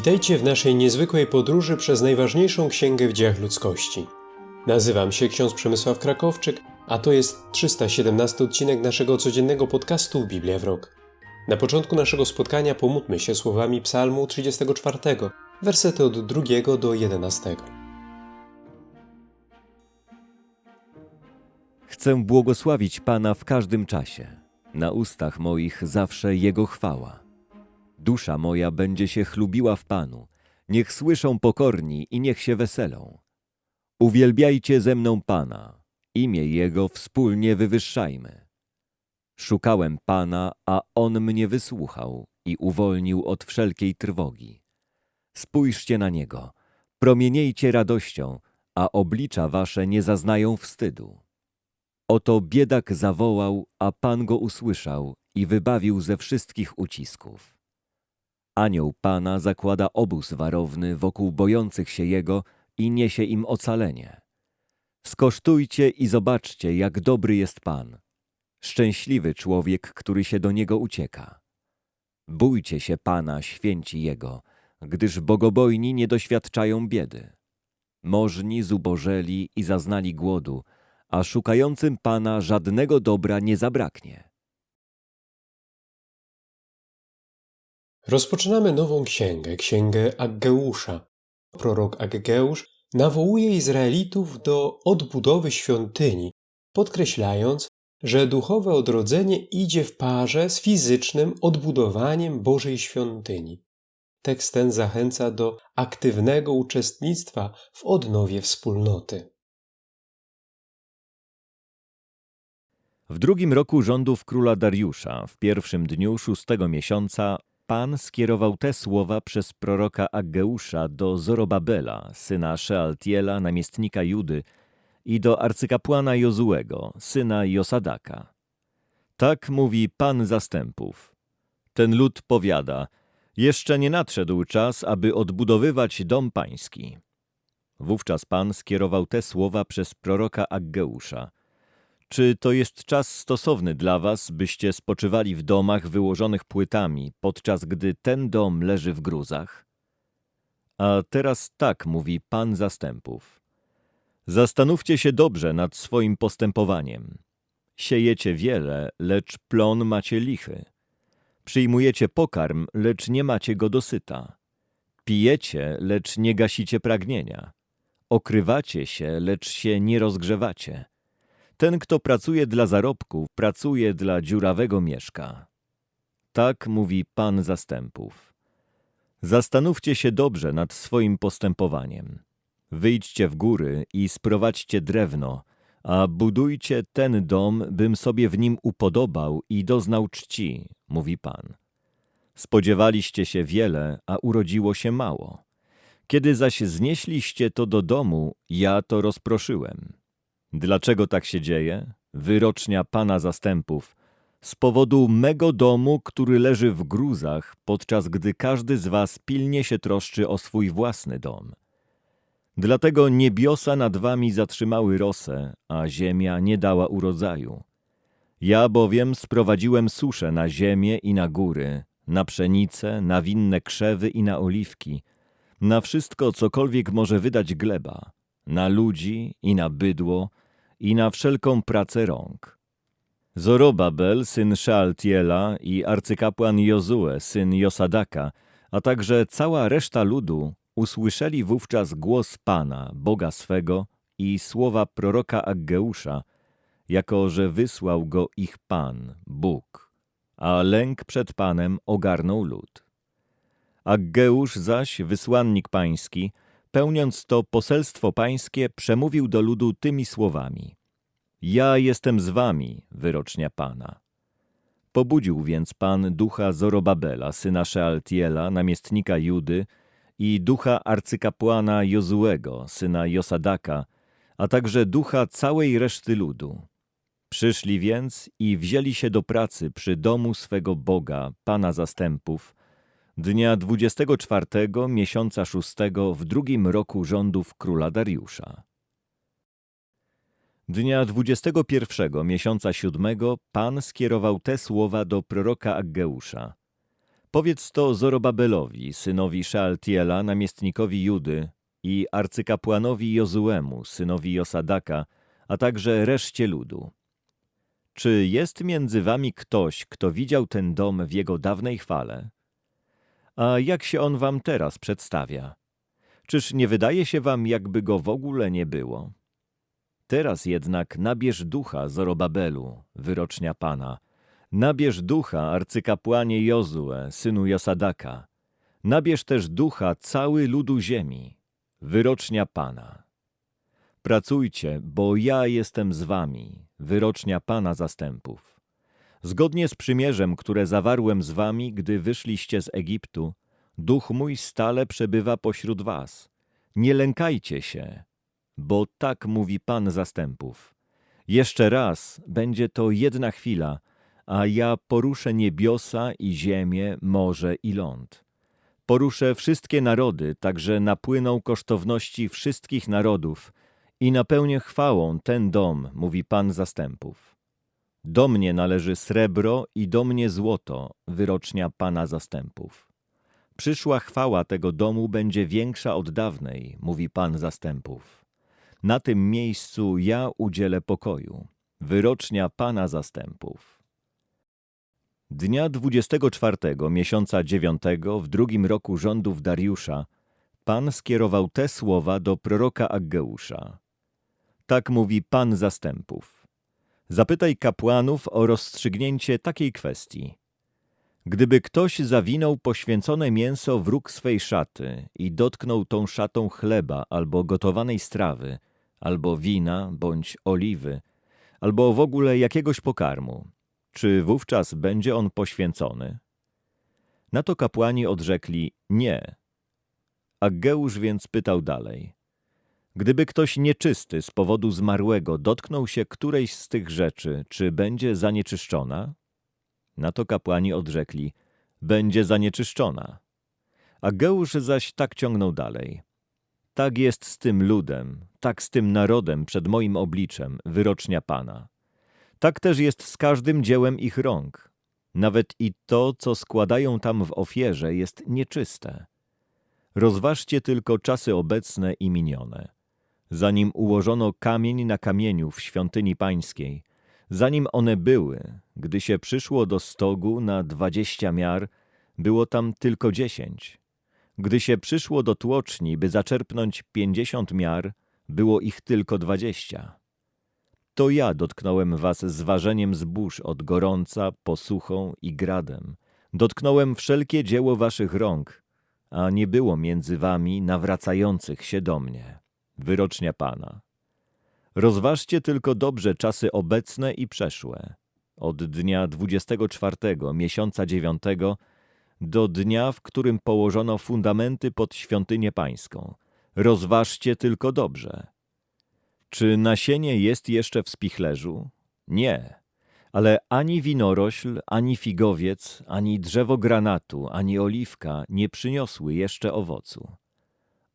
Witajcie w naszej niezwykłej podróży przez najważniejszą księgę w dziejach ludzkości. Nazywam się ksiądz Przemysław Krakowczyk, a to jest 317 odcinek naszego codziennego podcastu Biblia w rok. Na początku naszego spotkania pomódlmy się słowami Psalmu 34, wersety od 2 do 11. Chcę błogosławić Pana w każdym czasie. Na ustach moich zawsze Jego chwała. Dusza moja będzie się chlubiła w Panu. Niech słyszą pokorni i niech się weselą. Uwielbiajcie ze mną Pana. Imię Jego wspólnie wywyższajmy. Szukałem Pana, a On mnie wysłuchał i uwolnił od wszelkiej trwogi. Spójrzcie na Niego, promieniejcie radością, a oblicza wasze nie zaznają wstydu. Oto biedak zawołał, a Pan go usłyszał i wybawił ze wszystkich ucisków. Anioł Pana zakłada obóz warowny wokół bojących się Jego i niesie im ocalenie. Skosztujcie i zobaczcie, jak dobry jest Pan. Szczęśliwy człowiek, który się do Niego ucieka. Bójcie się Pana, święci Jego, gdyż bogobojni nie doświadczają biedy. Możni zubożeli i zaznali głodu, a szukającym Pana żadnego dobra nie zabraknie. Rozpoczynamy nową księgę, księgę Aggeusza. Prorok Aggeusz nawołuje Izraelitów do odbudowy świątyni, podkreślając, że duchowe odrodzenie idzie w parze z fizycznym odbudowaniem Bożej świątyni. Tekst ten zachęca do aktywnego uczestnictwa w odnowie wspólnoty. W drugim roku rządów króla Dariusza, w pierwszym dniu szóstego miesiąca, Pan skierował te słowa przez proroka Aggeusza do Zorobabela, syna Shealtiela, namiestnika Judy, i do arcykapłana Jozułego, syna Josadaka. Tak mówi Pan zastępów. Ten lud powiada, jeszcze nie nadszedł czas, aby odbudowywać dom pański. Wówczas Pan skierował te słowa przez proroka Aggeusza – czy to jest czas stosowny dla was, byście spoczywali w domach wyłożonych płytami, podczas gdy ten dom leży w gruzach? A teraz tak mówi Pan zastępów. Zastanówcie się dobrze nad swoim postępowaniem. Siejecie wiele, lecz plon macie lichy. Przyjmujecie pokarm, lecz nie macie go dosyta. Pijecie, lecz nie gasicie pragnienia. Okrywacie się, lecz się nie rozgrzewacie. Ten, kto pracuje dla zarobku, pracuje dla dziurawego mieszka. Tak mówi Pan zastępów. Zastanówcie się dobrze nad swoim postępowaniem. Wyjdźcie w góry i sprowadźcie drewno, a budujcie ten dom, bym sobie w nim upodobał i doznał czci, mówi Pan. Spodziewaliście się wiele, a urodziło się mało. Kiedy zaś znieśliście to do domu, ja to rozproszyłem. Dlaczego tak się dzieje? Wyrocznia Pana zastępów. Z powodu mego domu, który leży w gruzach, podczas gdy każdy z was pilnie się troszczy o swój własny dom. Dlatego niebiosa nad wami zatrzymały rosę, a ziemia nie dała urodzaju. Ja bowiem sprowadziłem suszę na ziemię i na góry, na pszenicę, na winne krzewy i na oliwki, na wszystko, cokolwiek może wydać gleba, na ludzi i na bydło, i na wszelką pracę rąk. Zorobabel, syn Szealtiela i arcykapłan Jozue, syn Josadaka, a także cała reszta ludu usłyszeli wówczas głos Pana, Boga swego i słowa proroka Aggeusza, jako że wysłał go ich Pan, Bóg, a lęk przed Panem ogarnął lud. Aggeusz zaś, wysłannik pański, pełniąc to poselstwo pańskie, przemówił do ludu tymi słowami. Ja jestem z wami, wyrocznia Pana. Pobudził więc Pan ducha Zorobabela, syna Szealtiela, namiestnika Judy, i ducha arcykapłana Jozuego, syna Josadaka, a także ducha całej reszty ludu. Przyszli więc i wzięli się do pracy przy domu swego Boga, Pana zastępów, dnia 24 miesiąca szóstego w drugim roku rządów króla Dariusza. Dnia 21 miesiąca siódmego Pan skierował te słowa do proroka Aggeusza. Powiedz to Zorobabelowi, synowi Szealtiela, namiestnikowi Judy i arcykapłanowi Jozuemu, synowi Josadaka, a także reszcie ludu. Czy jest między wami ktoś, kto widział ten dom w jego dawnej chwale? A jak się on wam teraz przedstawia? Czyż nie wydaje się wam, jakby go w ogóle nie było? Teraz jednak nabierz ducha Zorobabelu, wyrocznia Pana. Nabierz ducha arcykapłanie Jozue, synu Josadaka. Nabierz też ducha cały ludu ziemi, wyrocznia Pana. Pracujcie, bo ja jestem z wami, wyrocznia Pana zastępów. Zgodnie z przymierzem, które zawarłem z wami, gdy wyszliście z Egiptu, duch mój stale przebywa pośród was. Nie lękajcie się, bo tak mówi Pan zastępów. Jeszcze raz będzie to jedna chwila, a ja poruszę niebiosa i ziemię, morze i ląd. Poruszę wszystkie narody, także napłyną kosztowności wszystkich narodów i napełnię chwałą ten dom, mówi Pan zastępów. Do mnie należy srebro i do mnie złoto, wyrocznia Pana zastępów. Przyszła chwała tego domu będzie większa od dawnej, mówi Pan zastępów. Na tym miejscu ja udzielę pokoju, wyrocznia Pana zastępów. Dnia 24 miesiąca 9 w drugim roku rządów Dariusza Pan skierował te słowa do proroka Aggeusza. Tak mówi Pan zastępów. Zapytaj kapłanów o rozstrzygnięcie takiej kwestii. Gdyby ktoś zawinął poświęcone mięso w róg swej szaty i dotknął tą szatą chleba albo gotowanej strawy, albo wina bądź oliwy, albo w ogóle jakiegoś pokarmu, czy wówczas będzie on poświęcony? Na to kapłani odrzekli nie. Aggeusz więc pytał dalej. Gdyby ktoś nieczysty z powodu zmarłego dotknął się którejś z tych rzeczy, czy będzie zanieczyszczona? Na to kapłani odrzekli, będzie zanieczyszczona. Ageusz zaś tak ciągnął dalej. Tak jest z tym ludem, tak z tym narodem przed moim obliczem, wyrocznia Pana. Tak też jest z każdym dziełem ich rąk. Nawet i to, co składają tam w ofierze, jest nieczyste. Rozważcie tylko czasy obecne i minione. Zanim ułożono kamień na kamieniu w świątyni pańskiej, zanim one były, gdy się przyszło do stogu na dwadzieścia miar, było tam tylko dziesięć. Gdy się przyszło do tłoczni, by zaczerpnąć pięćdziesiąt miar, było ich tylko dwadzieścia. To ja dotknąłem was zważeniem zbóż od gorąca, posuchą i gradem. Dotknąłem wszelkie dzieło waszych rąk, a nie było między wami nawracających się do mnie. Wyrocznia Pana. Rozważcie tylko dobrze czasy obecne i przeszłe. Od dnia 24 miesiąca 9 do dnia, w którym położono fundamenty pod świątynię pańską. Rozważcie tylko dobrze. Czy nasienie jest jeszcze w spichlerzu? Nie. Ale ani winorośl, ani figowiec, ani drzewo granatu, ani oliwka nie przyniosły jeszcze owocu.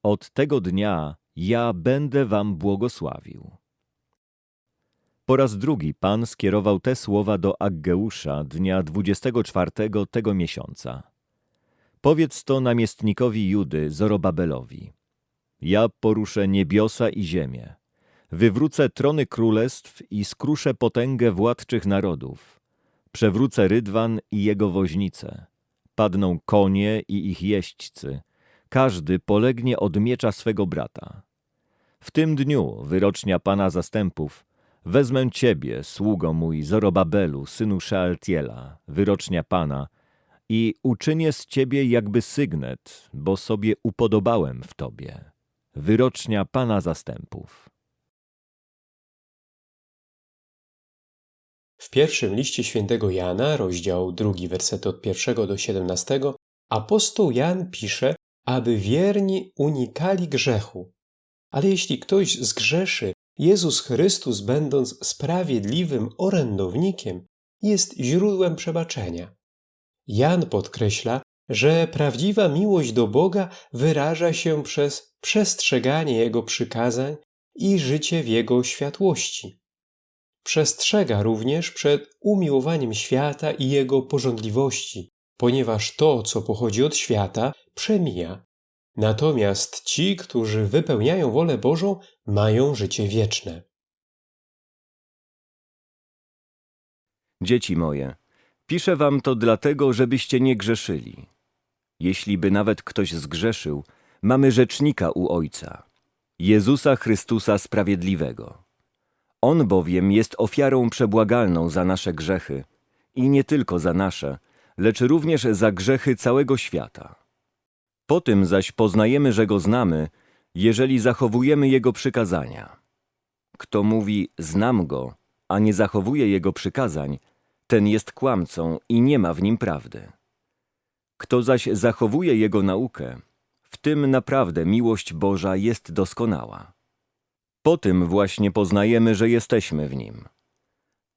Od tego dnia ja będę wam błogosławił. Po raz drugi Pan skierował te słowa do Aggeusza dnia 24 tego miesiąca. Powiedz to namiestnikowi Judy, Zorobabelowi. Ja poruszę niebiosa i ziemię. Wywrócę trony królestw i skruszę potęgę władczych narodów. Przewrócę rydwan i jego woźnice. Padną konie i ich jeźdźcy. Każdy polegnie od miecza swego brata. W tym dniu, wyrocznia Pana zastępów, wezmę Ciebie, sługo mój, Zorobabelu, synu Szealtiela, wyrocznia Pana, i uczynię z Ciebie jakby sygnet, bo sobie upodobałem w Tobie. Wyrocznia Pana zastępów. W pierwszym liście świętego Jana, rozdział drugi, wersety od pierwszego do siedemnastego, apostoł Jan pisze, aby wierni unikali grzechu. Ale jeśli ktoś zgrzeszy, Jezus Chrystus, będąc sprawiedliwym orędownikiem, jest źródłem przebaczenia. Jan podkreśla, że prawdziwa miłość do Boga wyraża się przez przestrzeganie Jego przykazań i życie w Jego światłości. Przestrzega również przed umiłowaniem świata i jego porządliwości, ponieważ to, co pochodzi od świata, przemija. Natomiast ci, którzy wypełniają wolę Bożą, mają życie wieczne. Dzieci moje, piszę wam to dlatego, żebyście nie grzeszyli. Jeśli by nawet ktoś zgrzeszył, mamy rzecznika u Ojca, Jezusa Chrystusa Sprawiedliwego. On bowiem jest ofiarą przebłagalną za nasze grzechy i nie tylko za nasze, lecz również za grzechy całego świata. Po tym zaś poznajemy, że Go znamy, jeżeli zachowujemy Jego przykazania. Kto mówi znam Go, a nie zachowuje Jego przykazań, ten jest kłamcą i nie ma w nim prawdy. Kto zaś zachowuje Jego naukę, w tym naprawdę miłość Boża jest doskonała. Po tym właśnie poznajemy, że jesteśmy w Nim.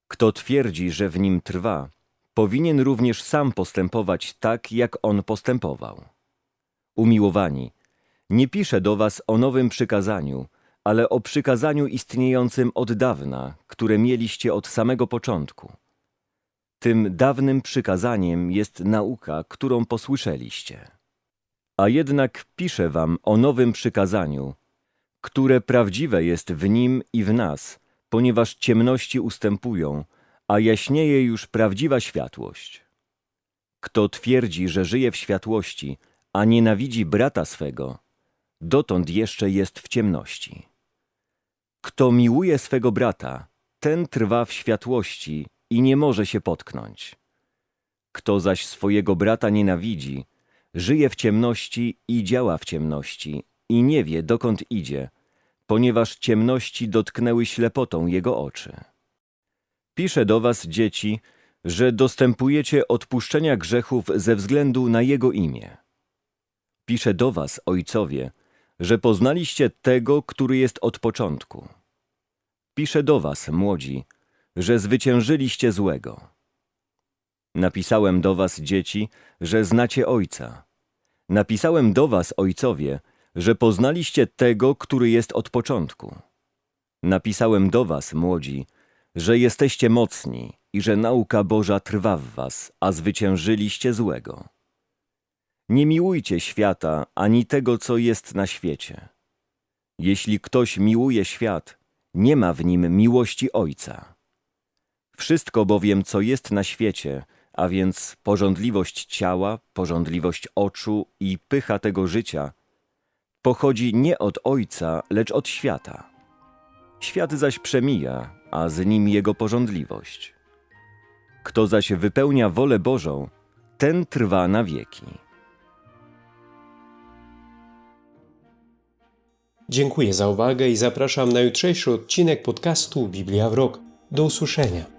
Kto twierdzi, że w Nim trwa, powinien również sam postępować tak, jak On postępował. Umiłowani, nie piszę do was o nowym przykazaniu, ale o przykazaniu istniejącym od dawna, które mieliście od samego początku. Tym dawnym przykazaniem jest nauka, którą posłyszeliście. A jednak piszę wam o nowym przykazaniu, które prawdziwe jest w nim i w nas, ponieważ ciemności ustępują, a jaśnieje już prawdziwa światłość. Kto twierdzi, że żyje w światłości, a nienawidzi brata swego, dotąd jeszcze jest w ciemności. Kto miłuje swego brata, ten trwa w światłości i nie może się potknąć. Kto zaś swojego brata nienawidzi, żyje w ciemności i działa w ciemności i nie wie, dokąd idzie, ponieważ ciemności dotknęły ślepotą jego oczy. Piszę do was, dzieci, że dostępujecie odpuszczenia grzechów ze względu na Jego imię. Piszę do was, ojcowie, że poznaliście tego, który jest od początku. Piszę do was, młodzi, że zwyciężyliście złego. Napisałem do was, dzieci, że znacie Ojca. Napisałem do was, ojcowie, że poznaliście tego, który jest od początku. Napisałem do was, młodzi, że jesteście mocni i że nauka Boża trwa w was, a zwyciężyliście złego. Nie miłujcie świata ani tego, co jest na świecie. Jeśli ktoś miłuje świat, nie ma w nim miłości Ojca. Wszystko bowiem, co jest na świecie, a więc porządliwość ciała, porządliwość oczu i pycha tego życia, pochodzi nie od Ojca, lecz od świata. Świat zaś przemija, a z nim jego porządliwość. Kto zaś wypełnia wolę Bożą, ten trwa na wieki. Dziękuję za uwagę i zapraszam na jutrzejszy odcinek podcastu Biblia w rok. Do usłyszenia.